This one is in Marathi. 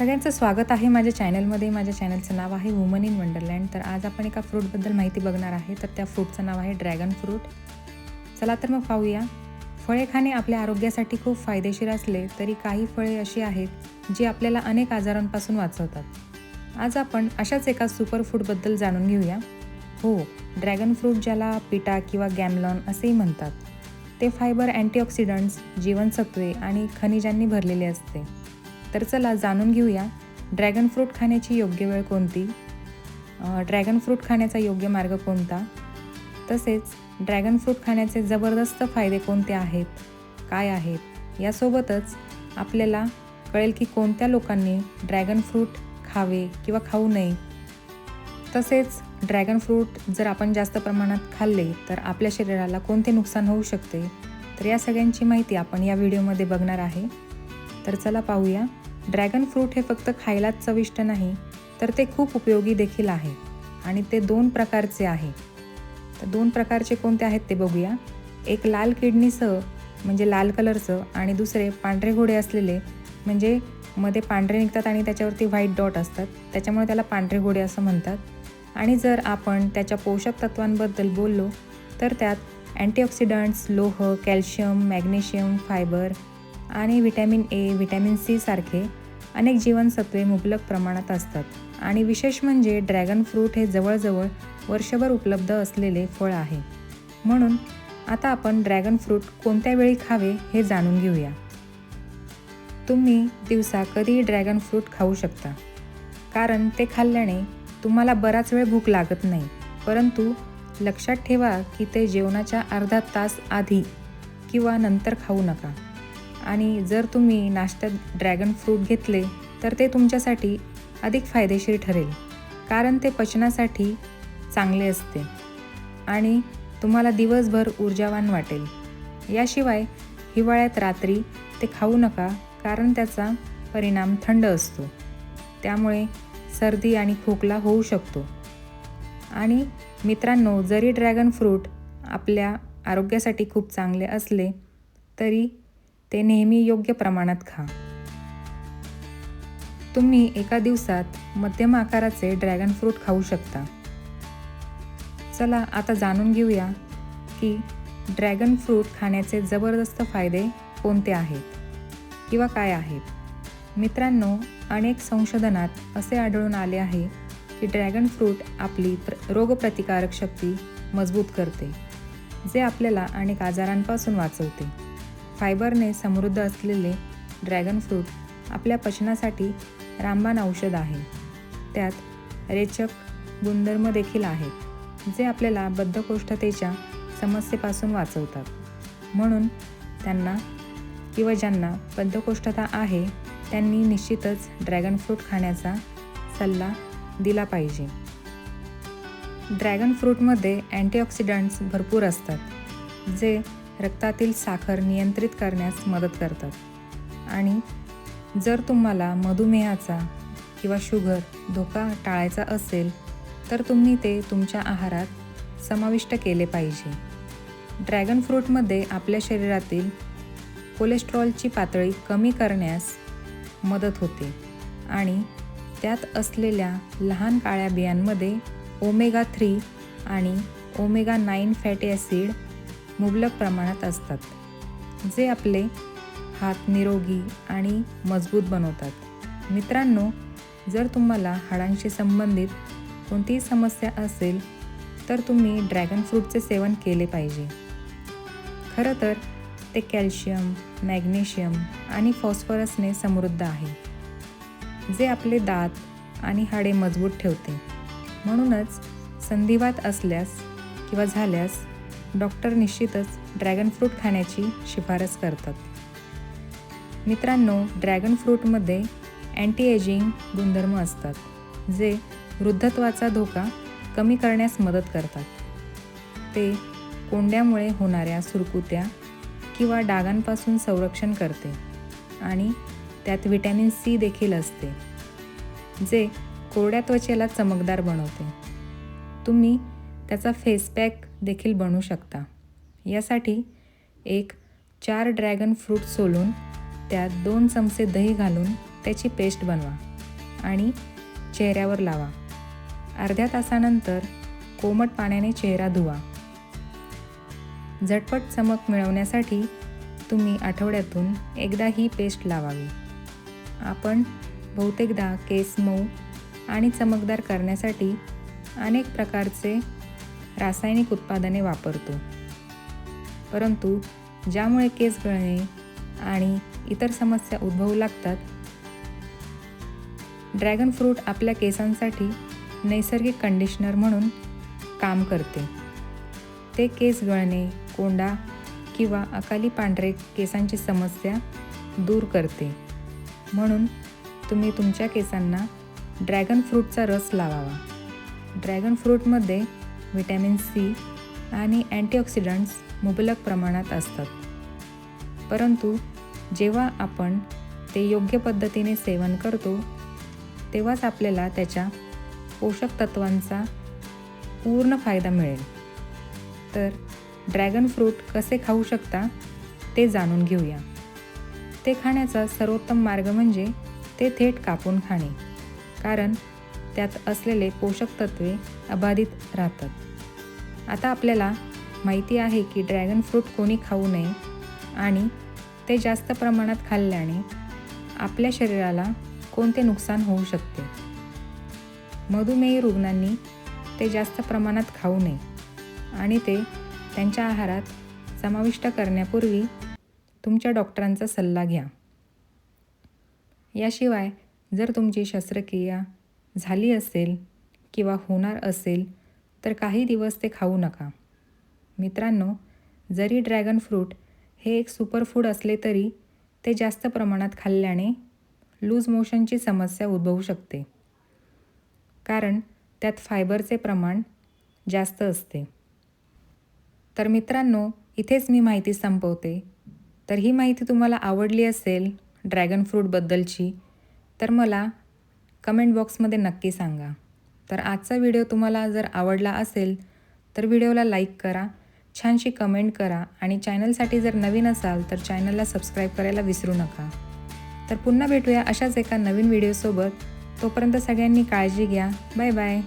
सगळ्यांचं स्वागत आहे माझ्या चॅनलमध्ये. माझ्या चॅनलचं नाव आहे वुमन इन वंडरलँड. तर आज आपण एका फ्रूटबद्दल माहिती बघणार आहे. तर त्या फ्रूटचं नाव आहे ड्रॅगन फ्रूट. चला तर मग पाहूया. फळे खाणे आपल्या आरोग्यासाठी खूप फायदेशीर असले तरी काही फळे अशी आहेत जी आपल्याला अनेक आजारांपासून वाचवतात. आज आपण अशाच एका सुपर फूडबद्दल जाणून घेऊया. हो ड्रॅगन फ्रूट ज्याला पिटा किंवा गॅमलॉन असेही म्हणतात. ते फायबर अँटीऑक्सिडंट्स जीवनसत्वे आणि खनिजांनी भरलेले असते. तर चला जाणून घेऊया ड्रॅगन फ्रूट खाण्याची योग्य वेळ कोणती? ड्रॅगन फ्रूट खाण्याचा योग्य मार्ग कोणता? तसेच ड्रॅगन फ्रूट खाण्याचे जबरदस्त फायदे कोणते आहेत? काय आहेत? यासोबतच आपल्याला कळेल की कोणत्या लोकांनी ड्रॅगन फ्रूट खावे किंवा खाऊ नये. तसेच ड्रॅगन फ्रूट जर आपण जास्त प्रमाणात खाल्ले तर आपल्या शरीराला कोणते नुकसान होऊ शकते? तर या सगळ्यांची माहिती आपण या व्हिडिओमध्ये बघणार आहे. तर चला पाहूया. ड्रॅगन फ्रूट हे फक्त खायलाच चविष्ट नाही तर ते खूप उपयोगी देखील आहे. आणि ते दोन प्रकारचे आहे. तर दोन प्रकारचे कोणते आहेत ते बघूया. एक लाल किडनीसह म्हणजे लाल कलरचं आणि दुसरे पांढरे घोडे असलेले म्हणजे मध्ये पांढरे निघतात आणि त्याच्यावरती व्हाईट डॉट असतात. त्याच्यामुळे त्याला पांढरे घोडे असं म्हणतात. आणि जर आपण त्याच्या पोषक तत्वांबद्दल बोललो तर त्यात अँटीऑक्सिडंट्स लोह कॅल्शियम मॅग्नेशियम फायबर आणि व्हिटॅमिन ए व्हिटॅमिन सी सारखे अनेक जीवनसत्वे मुबलक प्रमाणात असतात. आणि विशेष म्हणजे ड्रॅगन फ्रूट हे जवळजवळ वर्षभर उपलब्ध असलेले फळ आहे. म्हणून आता आपण ड्रॅगन फ्रूट कोणत्या वेळी खावे हे जाणून घेऊया. तुम्ही दिवसा कधीही ड्रॅगन फ्रूट खाऊ शकता. कारण ते खाल्ल्याने तुम्हाला बराच वेळ भूक लागत नाही. परंतु लक्षात ठेवा की ते जेवणाच्या अर्धा तास आधी किंवा नंतर खाऊ नका. आणि जर तुम्ही नाश्त्यात ड्रॅगन फ्रूट घेतले तर ते तुमच्यासाठी अधिक फायदेशीर ठरेल कारण ते पचनासाठी चांगले असते आणि तुम्हाला दिवसभर ऊर्जावान वाटेल. याशिवाय हिवाळ्यात रात्री ते खाऊ नका कारण त्याचा परिणाम थंड असतो. त्यामुळे सर्दी आणि खोकला होऊ शकतो. आणि मित्रांनो जरी ड्रॅगन फ्रूट आपल्या आरोग्यासाठी खूप चांगले असले तरी ते नेहमी योग्य प्रमाणात खा. तुम्ही एका दिवसात मध्यम आकाराचे ड्रॅगन फ्रूट खाऊ शकता. चला आता जाणून घेऊया की ड्रॅगन फ्रूट खाण्याचे जबरदस्त फायदे कोणते आहेत किंवा काय आहेत. मित्रांनो अनेक संशोधनात असे आढळून आले आहे की ड्रॅगन फ्रूट आपली प्र रोगप्रतिकारक शक्ती मजबूत करते जे आपल्याला अनेक आजारांपासून वाचवते. फायबरने समृद्ध असलेले ड्रॅगन फ्रूट आपल्या पचनासाठी रामबाण औषध आहे. त्यात रेचक गुणधर्म देखील आहेत जे आपल्याला बद्धकोष्ठतेच्या समस्येपासून वाचवतात. म्हणून त्यांना किंवा ज्यांना बद्धकोष्ठता आहे त्यांनी निश्चितच ड्रॅगन फ्रूट खाण्याचा सल्ला दिला पाहिजे. ड्रॅगन फ्रूटमध्ये अँटीऑक्सिडंट्स भरपूर असतात जे रक्तातील साखर नियंत्रित करण्यास मदत करतात. आणि जर तुम्हाला मधुमेहाचा किंवा शुगर धोका टाळायचा असेल तर तुम्ही ते तुमच्या आहारात समाविष्ट केले पाहिजे. ड्रॅगन फ्रूटमध्ये आपल्या शरीरातील कोलेस्ट्रॉलची पातळी कमी करण्यास मदत होते आणि त्यात असलेल्या लहान काळ्या बियांमध्ये ओमेगा थ्री आणि ओमेगा नाईन फॅटी ॲसिड मुबलक प्रमाणात असतात जे आपले हात निरोगी आणि मजबूत बनवतात. मित्रांनो जर तुम्हाला हाडांशी संबंधित कोणतीही समस्या असेल तर तुम्ही ड्रॅगन फ्रूटचे सेवन केले पाहिजे. खरं तर ते कॅल्शियम मॅग्नेशियम आणि फॉस्फरसने समृद्ध आहे जे आपले दात आणि हाडे मजबूत ठेवते. म्हणूनच संधिवात असल्यास किंवा झाल्यास डॉक्टर निश्चितच ड्रॅगन फ्रूट खाण्याची शिफारस करतात. मित्रांनो ड्रॅगन फ्रूटमध्ये अँटी एजिंग गुणधर्म असतात जे वृद्धत्वाचा धोका कमी करण्यास मदत करतात. ते कोंड्यामुळे होणाऱ्या सुरकुत्या किंवा डागांपासून संरक्षण करते आणि त्यात व्हिटॅमिन सी देखील असते जे कोरड्या त्वचेला चमकदार बनवते. तुम्ही त्याचा फेस पॅक देखील बनवू शकता. यासाठी एक चार ड्रॅगन फ्रूट सोलून त्यात दोन चमचे दही घालून त्याची पेस्ट बनवा आणि चेहऱ्यावर लावा. अर्ध्या तासानंतर कोमट पाण्याने चेहरा धुवा. झटपट चमक मिळवण्यासाठी तुम्ही आठवड्यातून एकदा ही पेस्ट लावावी. आपण बहुतेकदा केस मऊ आणि चमकदार करण्यासाठी अनेक प्रकारचे रासायनिक उत्पादने वापरतो. परंतु ज्यामुळे केस गळणे आणि इतर समस्या उद्भवू लागतात ड्रॅगन फ्रूट आपल्या केसांसाठी नैसर्गिक कंडिशनर म्हणून काम करते. ते केस गळणे कोंडा किंवा अकाली पांढरे केसांची समस्या दूर करते. म्हणून तुम्ही तुमच्या केसांना ड्रॅगन फ्रूटचा रस लावावा. ड्रॅगन फ्रूटमध्ये व्हिटॅमिन सी आणि अँटीऑक्सिडंट्स मुबलक प्रमाणात असतात. परंतु जेव्हा आपण ते योग्य पद्धतीने सेवन करतो तेव्हाच आपल्याला त्याच्या पोषक तत्वांचा पूर्ण फायदा मिळेल. तर ड्रॅगन फ्रूट कसे खाऊ शकता ते जाणून घेऊया. ते खाण्याचा सर्वोत्तम मार्ग म्हणजे ते थेट कापून खाणे. कारण त्यात असलेले पोषक तत्वे अबाधित राहतात. आता आपल्याला माहिती आहे की ड्रॅगन फ्रूट कोणी खाऊ नये आणि ते जास्त प्रमाणात खाल्ल्याने आपल्या शरीराला कोणते नुकसान होऊ शकते? मधुमेही रुग्णांनी ते जास्त प्रमाणात खाऊ नये आणि ते त्यांच्या आहारात समाविष्ट करण्यापूर्वी तुमच्या डॉक्टरांचा सल्ला घ्या. याशिवाय जर तुमची शस्त्रक्रिया झाली असेल किंवा होणार असेल तर काही दिवस ते खाऊ नका. मित्रांनो जरी ड्रॅगन फ्रूट हे एक सुपरफूड असले तरी ते जास्त प्रमाणात खाल्ल्याने लूज मोशनची समस्या उद्भवू शकते. कारण त्यात फायबरचे प्रमाण जास्त असते. तर मित्रांनो इथेच मी माहिती संपवते. तर ही माहिती तुम्हाला आवडली असेल ड्रॅगन फ्रूटबद्दलची तर मला कमेंट बॉक्समध्ये नक्की सांगा. तर आजचा व्हिडिओ तुम्हाला जर आवडला असेल तर व्हिडिओला लाईक करा छानशी कमेंट करा आणि चॅनलसाठी जर नवीन असाल तर चॅनलला सबस्क्राईब करायला विसरू नका. तर पुन्हा भेटूया अशाच एका नवीन व्हिडिओसोबत. तोपर्यंत सगळ्यांनी काळजी घ्या. Bye bye.